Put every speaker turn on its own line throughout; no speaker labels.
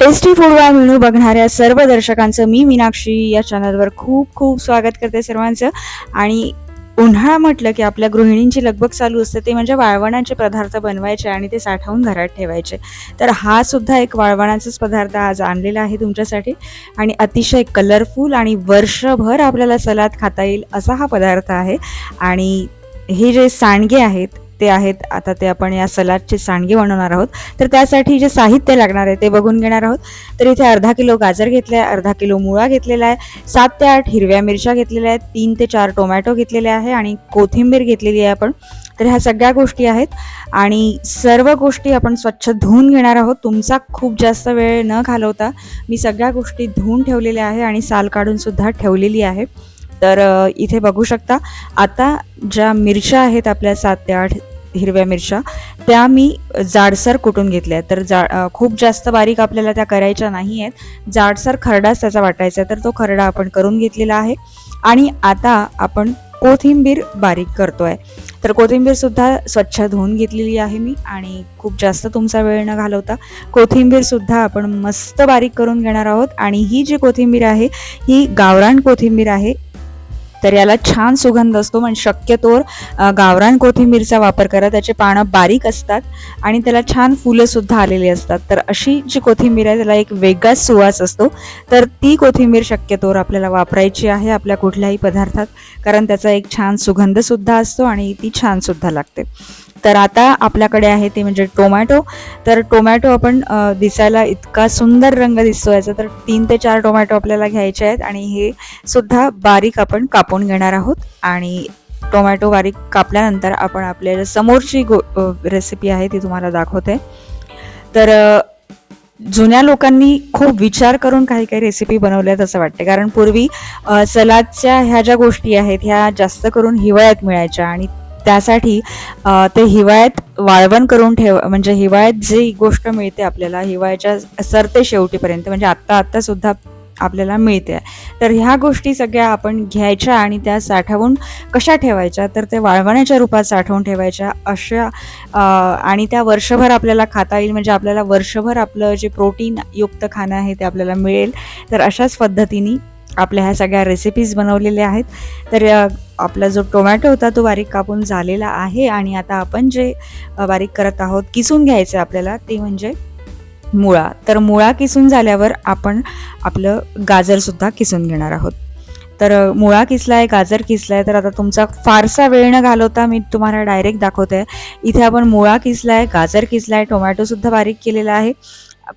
Tasty food Y menu बघणाऱ्या सर्व दर्शकांचं मी मीनाक्षी या चॅनलवर खूप खूप स्वागत करते सर्वांचं. आणि उन्हाळा म्हटलं की आपल्या गृहिणींची लगबग चालू असते ते म्हणजे वाळवणाचे पदार्थ बनवायचे आणि ते साठवून घरात ठेवायचे. तर हा सुद्धा एक वाळवणाचाच पदार्थ आज आणलेला आहे तुमच्यासाठी. आणि अतिशय कलरफुल आणि वर्षभर आपल्याला सलाद खाता येईल असा हा पदार्थ आहे. आणि हे जे सांडगे आहेत ते आहेत. आता ते आपण या सलादचे सांडगे बनवणार आहोत. तर त्यासाठी जे साहित्य लागणार आहे ते बघून घेणार आहोत. तर इथे अर्धा किलो गाजर घेतला आहे अर्धा किलो मुळा घेतलेला आहे सात ते आठ हिरव्या मिरच्या घेतलेल्या आहेत तीन ते चार टोमॅटो घेतलेले आहे आणि कोथिंबीर घेतलेली आहे आपण. तर ह्या सगळ्या गोष्टी आहेत आणि सर्व गोष्टी आपण स्वच्छ धुवून घेणार आहोत. तुमचा खूप जास्त वेळ न घालवता मी सगळ्या गोष्टी धुवून ठेवलेल्या आहे आणि साल काढून सुद्धा ठेवलेली आहे. तर इथे बघू शकता आता ज्या मिरच्या आहेत आपल्या सात ते आठ हिरव्या मिरच्या त्या मी जाडसर कुटून घेतल्या. तर जा खूप जास्त बारीक आपल्याला त्या करायच्या नाही आहेत जाडसर खरडाच त्याचा वाटायचा तर तो खरडा आपण करून घेतलेला आहे. आणि आता आपण कोथिंबीर बारीक करतोय. तर कोथिंबीर सुद्धा स्वच्छ धुवून घेतलेली आहे मी आणि खूप जास्त तुमचा वेळ न घालवता कोथिंबीर सुद्धा आपण मस्त बारीक करून घेणार आहोत. आणि ही जी कोथिंबीर आहे ही गावरान कोथिंबीर आहे. तर याला छान सुगंध असतो म्हणजे शक्यतोवर गावरान कोथिंबीरचा वापर करा त्याचे पानं बारीक असतात आणि त्याला छान फुलंसुद्धा आलेली असतात. तर अशी जी कोथिंबीर आहे त्याला एक वेगळाच सुवास असतो. तर ती कोथिंबीर शक्यतोवर आपल्याला वापरायची आहे आपल्या कुठल्याही पदार्थात कारण त्याचा एक छान सुगंधसुद्धा असतो आणि ती छानसुद्धा लागते. तर आता आपल्याकडे आहे ते म्हणजे टोमॅटो. तर टोमॅटो आपण दिसायला इतका सुंदर रंग दिसतो याचा. तर तीन ते चार टोमॅटो आपल्याला घ्यायचे आहेत आणि हे सुद्धा बारीक आपण कापून घेणार आहोत. आणि टोमॅटो बारीक कापल्यानंतर आपण आपल्या समोरची गो रेसिपी आहे ती तुम्हाला दाखवते. तर जुन्या लोकांनी खूप विचार करून काही काही रेसिपी बनवल्यात असं वाटते. कारण पूर्वी सलादच्या ह्या ज्या गोष्टी आहेत ह्या जास्त करून हिवाळ्यात मिळायच्या आणि त्यासाठी ते हिवाळ्यात वाळवण करून ठेव म्हणजे हिवाळ्यात जी गोष्ट मिळते आपल्याला हिवाळ्याच्या सरते शेवटीपर्यंत म्हणजे आत्ता आत्ता सुद्धा आपल्याला मिळते. तर ह्या गोष्टी सगळ्या आपण घ्यायच्या आणि त्या साठवून कशा ठेवायच्या? तर ते वाळवण्याच्या रूपात साठवून ठेवायच्या अशा आणि त्या वर्षभर आपल्याला खाता येईल म्हणजे आपल्याला वर्षभर आपलं जे प्रोटीन युक्त खाणं आहे ते आपल्याला मिळेल. तर अशाच पद्धतीने आपल्या ह्या सगळ्या रेसिपीज बनवलेल्या आहेत. तर आपला जो टोमॅटो होता तो बारीक कापून झालेला आहे आणि आता आपण जे बारीक करत आहोत किसून घ्यायचं आपल्याला ते म्हणजे मुळा. तर मुळा किसून झाल्यावर आपण आपलं गाजरसुद्धा किसून घेणार आहोत. तर मुळा मुळा किसलाय गाजर किसलाय तर आता तुमचा फारसा वेळ न घालवता मी तुम्हाला डायरेक्ट दाखवते. इथे आपण मुळा किसलाय गाजर किसलाय टोमॅटोसुद्धा बारीक केलेला आहे.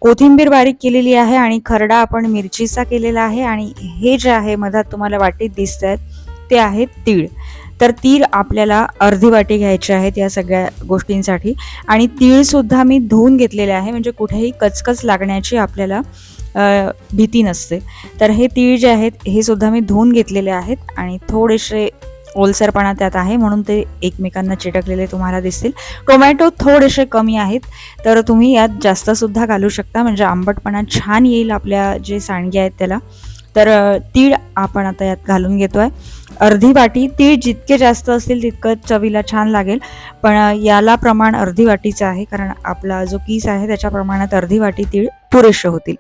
कोथिंबीर बारीक केलेली आहे आणि खरडा आपण मिरचीचा केलेला आहे आणि हे जे आहे मधात तुम्हाला वाटीत दिसत आहेत ते आहेत तीळ. तर तीळ आपल्याला अर्धी वाटी घ्यायची आहेत या सगळ्या गोष्टींसाठी. आणि तीळसुद्धा मी धुवून घेतलेले आहे म्हणजे कुठेही कचकच लागण्याची आपल्याला भीती नसते. तर हे तीळ जे आहेत हे सुद्धा मी धुवून घेतलेले आहेत आणि थोडेसे ओलसरपणा त्यात आहे म्हणून ते एकमेकांना चिटकलेले तुम्हाला दिसतील. टोमॅटो थोडेसे कमी आहेत तर तुम्ही यात जास्तसुद्धा घालू शकता म्हणजे आंबटपणा छान येईल आपल्या जे सांडगे आहेत त्याला. तर तीळ आपण आता यात घालून घेतोय. अर्धी वाटी तीळ जितके जास्त असतील तितकं चवीला छान लागेल. पण याला प्रमाण अर्धी वाटीचं आहे कारण आपला जो कीस आहे त्याच्या प्रमाणात अर्धी वाटी तीळ पुरेसे होतील.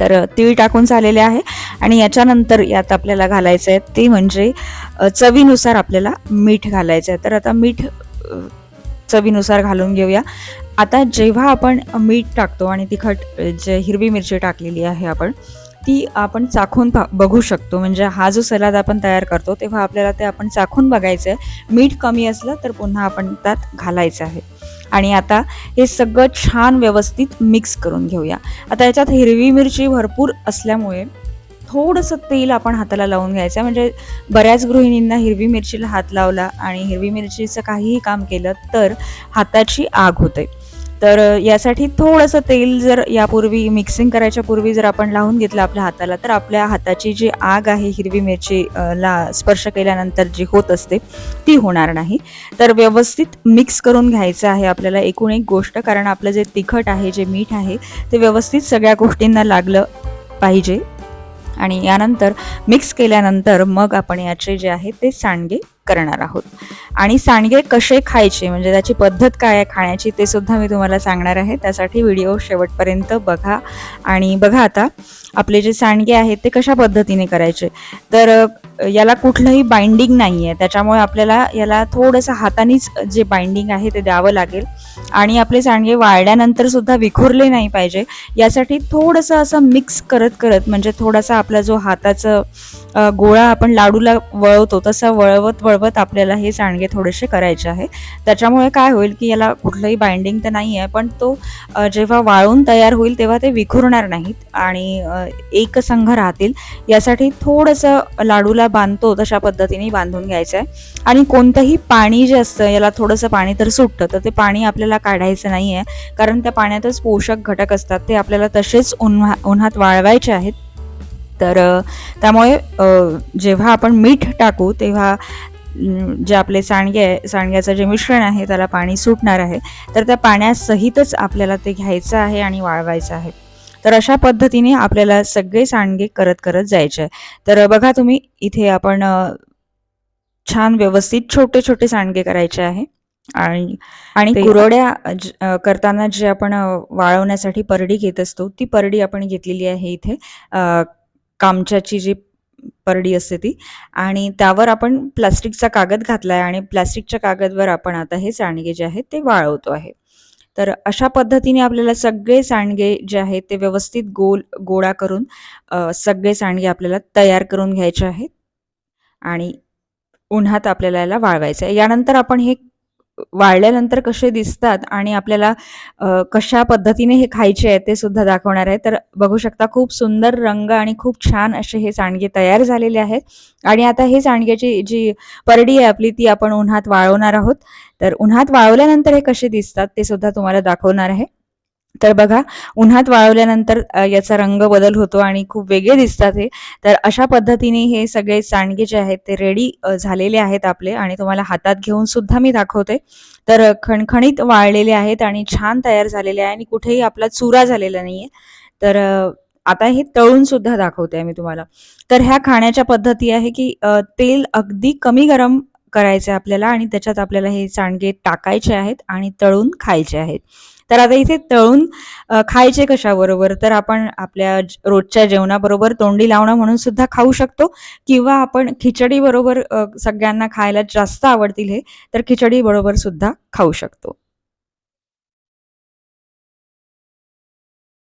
तर तीळ टाकून झालेले आहे आणि याच्यानंतर यात आपल्याला घालायचं आहे ते म्हणजे चवीनुसार आपल्याला मीठ घालायचं आहे. तर आता मीठ चवीनुसार घालून घेऊया. आता जेव्हा आपण मीठ टाकतो आणि तिखट जे हिरवी मिरची टाकलेली आहे आपण ती आपण चाखून पा बघू शकतो. म्हणजे हा जो सलाद आपण तयार करतो तेव्हा आपल्याला ते आपण चाखून बघायचं आहे मीठ कमी असलं तर पुन्हा आपण त्यात घालायचं आहे. आणि आता हे सगळं छान व्यवस्थित मिक्स करून घेऊया. आता याच्यात हिरवी मिरची भरपूर असल्यामुळे थोडंसं तेल आपण हाताला लावून घ्यायचं आहे. म्हणजे बऱ्याच गृहिणींना हिरवी मिरचीला हात लावला आणि हिरवी मिरचीचं काहीही काम केलं तर हाताची आग होते. तर यासाठी थोडंसं तेल जर यापूर्वी मिक्सिंग करायच्या पूर्वी जर आपण लावून घेतलं आपल्या हाताला तर आपल्या हाताची जी आग आहे हिरवी मिरची ला स्पर्श केल्यानंतर जी होत असते ती होणार नाही. तर व्यवस्थित मिक्स करून घ्यायचं आहे आपल्याला एकूण एक गोष्ट कारण आपलं जे तिखट आहे जे मीठ आहे ते व्यवस्थित सगळ्या गोष्टींना लागलं पाहिजे. आणि यानंतर मिक्स केल्यानंतर मग आपण याचे जे आहे ते सांडगे करणार आहोत. आणि सांडगे कसे खायचे म्हणजे त्याची पद्धत काय आहे खाण्याची ते सुद्धा मी तुम्हाला सांगणार आहे. त्यासाठी व्हिडिओ शेवटपर्यंत बघा. आणि बघा आता आपले जे सांडगे आहेत ते कशा पद्धतीने करायचे. तर याला कुठलंही बाइंडिंग नाही आहे त्याच्यामुळे आपल्याला याला थोडंसं हातानेच जे बाइंडिंग आहे ते द्यावं लागेल. आणि आपले सांडगे वाळल्यानंतर सुद्धा विखुरले नाही पाहिजे. यासाठी थोडंसं असं मिक्स करत करत म्हणजे थोडासा आपला जो हाताचं गोळा आपण लाडूला वळवतो तसं वळवत वळवत आपल्याला हे सांडगे थोडेसे करायचे आहे त्याच्यामुळे काय होईल की याला कुठलंही बाइंडिंग तर नाही आहे पण तो जेव्हा वाळून तयार होईल तेव्हा ते विखुरणार नाहीत आणि एकसंघ राहतील. यासाठी थोडंसं लाडूला बांधतो तशा पद्धतीने बांधून घ्यायचं आहे आणि कोणतंही पाणी जे असतं याला थोडंसं पाणी तर सुटतं तर ते पाणी आपल्याला काढायचं नाही आहे कारण त्या पाण्यातच पोषक घटक असतात ते आपल्याला तसेच उन्हा उन्हात वाळवायचे आहेत. तर त्यामुळे जेव्हा आपण मीठ टाकू तेव्हा जे आपले सांडगे आहे सांडग्याचं जे मिश्रण आहे त्याला पाणी सुटणार आहे. तर त्या पाण्यासहितच आपल्याला ते घ्यायचं आहे आणि वाळवायचं आहे. तर अशा पद्धतीने आपल्याला सगळे सांडगे करत करत जायचे आहे. तर बघा तुम्ही इथे आपण छान व्यवस्थित छोटे छोटे सांडगे करायचे आहे. आणि आणि कुरवड्या करताना जे आपण वाळवण्यासाठी परडी घेत असतो ती परडी आपण घेतलेली आहे इथे. कामच्याची जी परडी असते ती आणि त्यावर आपण प्लास्टिकचा कागद घातला आहे आणि प्लास्टिकच्या कागदवर आपण आता हे सांडगे जे आहेत ते वाळवतो आहे. तर अशा पद्धतीने आपल्याला सगळे सांडगे जे आहेत ते व्यवस्थित गोल गोळा करून सगळे सांडगे आपल्याला तयार करून घ्यायचे आहेत आणि उन्हात आपल्याला याला वाळवायचं आहे. यानंतर आपण हे वाळल्यानंतर कसे दिसतात आणि आपल्याला कशा पद्धतीने हे खायचे आहे ते सुद्धा दाखवणार आहे. तर बघू शकता खूप सुंदर रंग आणि खूप छान असे हे सांडगे तयार झालेले आहेत. आणि आता हे सांडग्याची जी परडी आहे आपली ती आपण उन्हात वाळवणार आहोत. तर उन्हात वाळवल्यानंतर हे कसे दिसतात ते सुद्धा तुम्हाला दाखवणार आहे. तर बघा उन्हात वाळवल्यानंतर याचा रंग बदल होतो आणि खूप वेगळे दिसतात हे. तर अशा पद्धतीने हे सगळे सांडगे जे आहेत ते रेडी झालेले आहेत आपले आणि तुम्हाला हातात घेऊन सुद्धा मी दाखवते. तर खणखणीत वाळलेले आहेत आणि छान तयार झालेले आहे आणि कुठेही आपला चुरा झालेला नाहीये. तर आता हे तळून सुद्धा दाखवते मी तुम्हाला. तर ह्या खाण्याच्या पद्धती आहे की तेल अगदी कमी गरम करायचे आपल्याला आणि त्याच्यात आपल्याला हे सांडगे टाकायचे आहेत आणि तळून खायचे आहेत. तर आता इथे तळून खायचे कशाबरोबर? तर आपण आपल्या रोजच्या जेवणाबरोबर तोंडी लावणं म्हणून सुद्धा खाऊ शकतो किंवा आपण खिचडी बरोबर सगळ्यांना खायला जास्त आवडतील हे तर खिचडी बरोबर सुद्धा खाऊ शकतो.